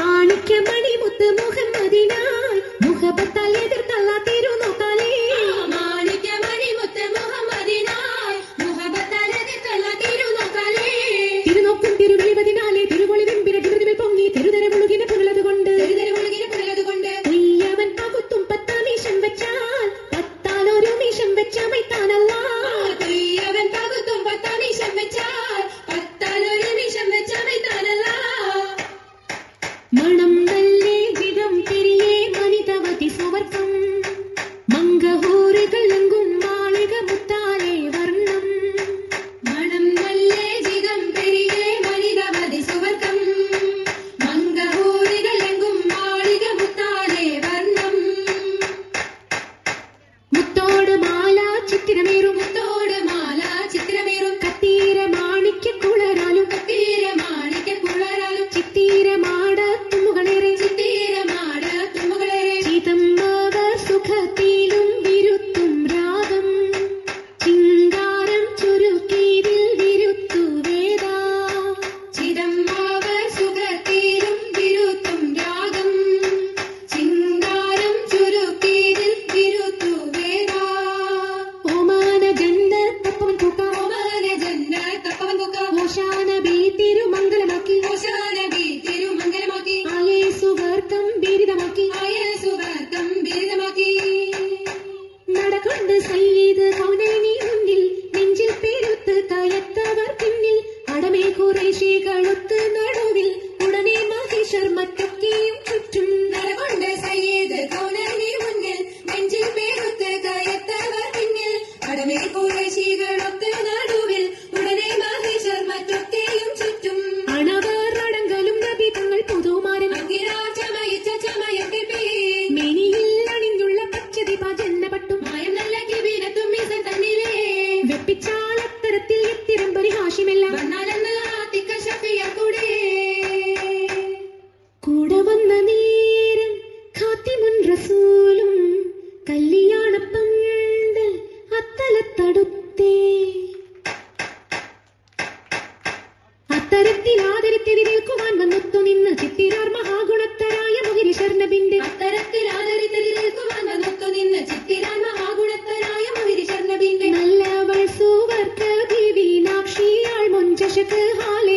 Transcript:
മാണിക്യമണി മുത്ത് മുഹമ്മദിനായി മുഹബത്താൽ എതിർത്തല്ലാത്തേ ചിത്തിരമേറുമുത്ത അത് സയ്യിദ് കൗനൈനി മുന്നിൽ നെഞ്ചിൽ പേരൊത്ത് കയത്തവർ പിന്നിൽ അടമേ കുറേശികളുത്ത് വെപ്പിച്ചാലത്തരത്തിൽ എത്തിരം പരിഹാസ്യമെല്ലാം കൂടെ വന്ന നേരം ഖാത്തിമുൻ റസൂലും കല്യാണ പന്തൽ അത്തലത്തടുത്തേ. അത്തരത്തിൽ ആദരത്തെതി നിൽക്കുവാൻ വന്നൊത്തു നിന്ന് ചിത്തിരാർ മഹാഗുണത്തരായ മുഹിരി ശർണബിന്റെ അത്തരത്തിൽ ആദരത്തിൽ आशिक हाल